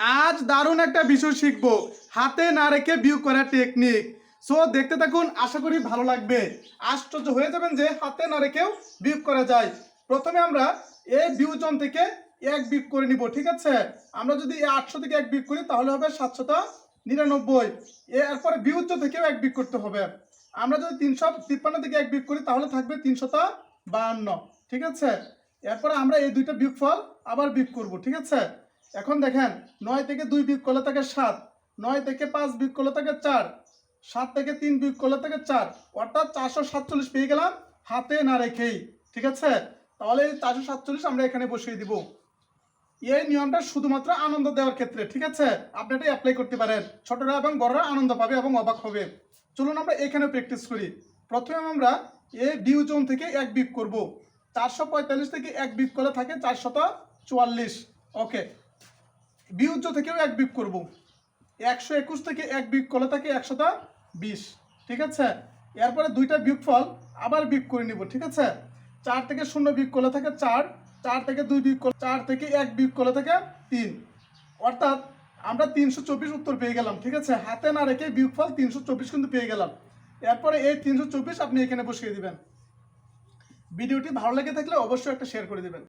আজ দারুণ একটা বিষয় শিখব। হাতে না রেখে বিউ করার টেকনিক সো দেখতে থাকুন, আশা করি ভালো লাগবে। আশ্চর্য হয়ে যাবেন যে হাতে না রেখেও বিয়োগ করা যায়। প্রথমে আমরা এই বিয়োজন থেকে এক বিয়োগ করে নিব, ঠিক আছে? আমরা যদি আটশো থেকে এক বিয়োগ করি, তাহলে হবে সাতশত নিরানব্বই। এরপরে বিয়োজ্য থেকেও এক বিয়োগ করতে হবে। আমরা যদি তিনশো তিপ্পান্ন থেকে এক বিয়োগ করি, তাহলে থাকবে তিনশত বাহান্ন, ঠিক আছে? এরপরে আমরা এই দুইটা বিয়োগফল আবার বিয়োগ করব, ঠিক আছে? এখন দেখেন, নয় থেকে দুই বিয়োগ করলে থাকে সাত, নয় থেকে পাঁচ বিয়োগ করলে থাকে চার, সাত থেকে তিন বিয়োগ করলে থাকে চার, অর্থাৎ চারশো সাতচল্লিশ পেয়ে গেলাম হাতে না রেখেই, ঠিক আছে? তাহলে এই চারশো সাতচল্লিশ আমরা এখানে বসিয়ে দিব। এই নিয়মটা শুধুমাত্র আনন্দ দেওয়ার ক্ষেত্রে, ঠিক আছে? আপনি অ্যাপ্লাই করতে পারেন। ছোটরা এবং বড়রা আনন্দ পাবে এবং অবাক হবে। চলুন আমরা এখানে প্র্যাকটিস করি। প্রথমে আমরা এই ডিউ জোন থেকে এক বিক করব। চারশো পঁয়তাল্লিশ থেকে এক বিক করলে থাকে চারশত চুয়াল্লিশ। ওকে বিউজ্য থেকেও এক বিক করব। একশো একুশ থেকে এক বিক করলে থাকে একশত বিশ, ঠিক আছে? এরপরে দুইটা বিয়োগফল আবার বিক করে নিব, ঠিক আছে? চার থেকে শূন্য বিক করলে থাকে চার চার থেকে দুই বিক করলে চার থেকে এক বিক করলে থাকে তিন। অর্থাৎ আমরা তিনশো চব্বিশ উত্তর পেয়ে গেলাম, ঠিক আছে? হাতে না রেখে বিয়োগফল তিনশো চব্বিশ কিন্তু পেয়ে গেলাম। এরপরে এই তিনশো চব্বিশ আপনি এখানে বসিয়ে দিবেন। ভিডিওটি ভালো লেগে থাকলে অবশ্যই একটা শেয়ার করে দিবেন।